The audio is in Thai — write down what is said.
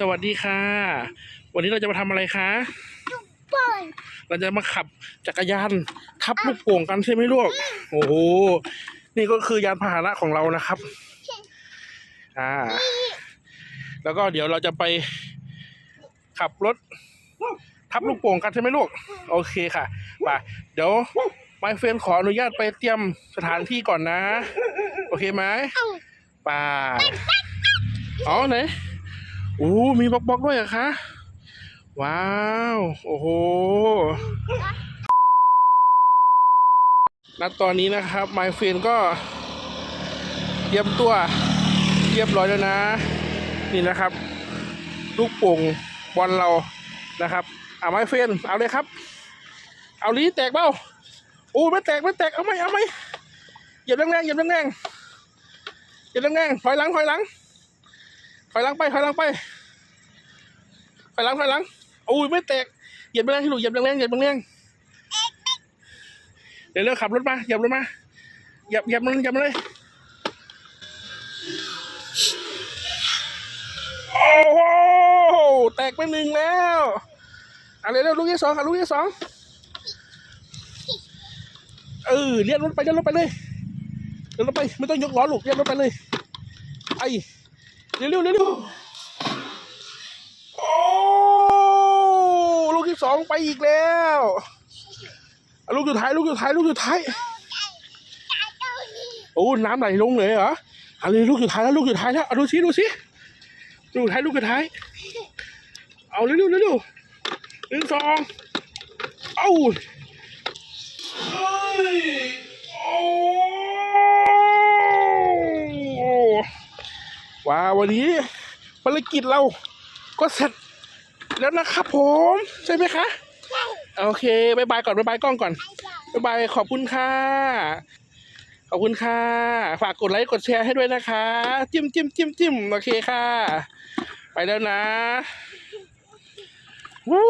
สวัสดีค่ะ วันนี้เราจะมาทำอะไรคะปล่อยเราจะมาขับจักรยานทับลูกโป่งกันใช่ไหมลูกโอ้โหนี่ก็คือยานพาหนะของเรานะครับ อ่า แล้วก็เดี๋ยวเราจะไปขับรถ ทับลูกโป่งกันใช่ไหมลูก โอเคค่ะไปเดี๋ยวไมเฟนขออนุญาตไปเตรียมสถานที่ก่อนนะ โอเคไหมเอาป่าอ๋อไหน โอ้มีบล็อกบล็อกด้วยเหรอคะ ว้าว โอ้โหณตอนนี้นะครับไมเฟนก็เตรียมตัวเรียบร้อยแล้วนะ นี่นะครับ ลูกโป่งบอลเรานะครับเอาไมเฟนเอาเลยครับ เอาลีแตกเปล่าโอ้ไม่แตกไม่แตกเอาไหมเอาไหมเหยียบแรงๆเหยียบแรงๆอย่าแรงๆถอยหลังถอยหลัง ถอยหลังไปถอยหลังไปถอยหลังถอยหลังโอ้ยไม่แตกเหยียบแรงๆที่หนูเหยียบแรงๆเหยียบแรงๆเดี๋ยวเร็วขับรถมาเหยียบรถมาเหยียบเหยียบมันเหยียบมันเลยโอ้โหแตกไปหนึ่งแล้วเอะไรเร็วลูกที่สองค่ะลูกที่สองเออเลี้ยนรถไปเลี้ยนรถไปเลยเดี๋ยวเราไปไม่ต้องยกล้อลูกเรียกรถไปเลยไอ เร็วเร็วเร็วเร็วโอ้ลูกที่สองไปอีกแล้วลูกสุดท้ายลูกสุดท้ายลูกสุดท้ายโอ้น้ำไหลลงเลยเหรอเอาเลยลูกสุดท้ายแล้วลูกสุดท้ายแล้วเอาดูสิดูสิลูกท้ายลูกสุดท้าย เอาเร็วเร็วเร็วเร็วหนึ่งสอง เอาเฮ้ย โอ้ ว้าววันนี้ภารกิจเราก็เสร็จแล้วนะครับผม ใช่ไหมคะ โอเคบายบายก่อนบายบายกล้องก่อนบายบายขอบคุณค่ะ ขอบคุณค่ะ ฝากกดไลค์กดแชร์ให้ด้วยนะคะ จิ้มจิ้มจิ้มจิ้มโอเคค่ะ ไปแล้วนะ วู้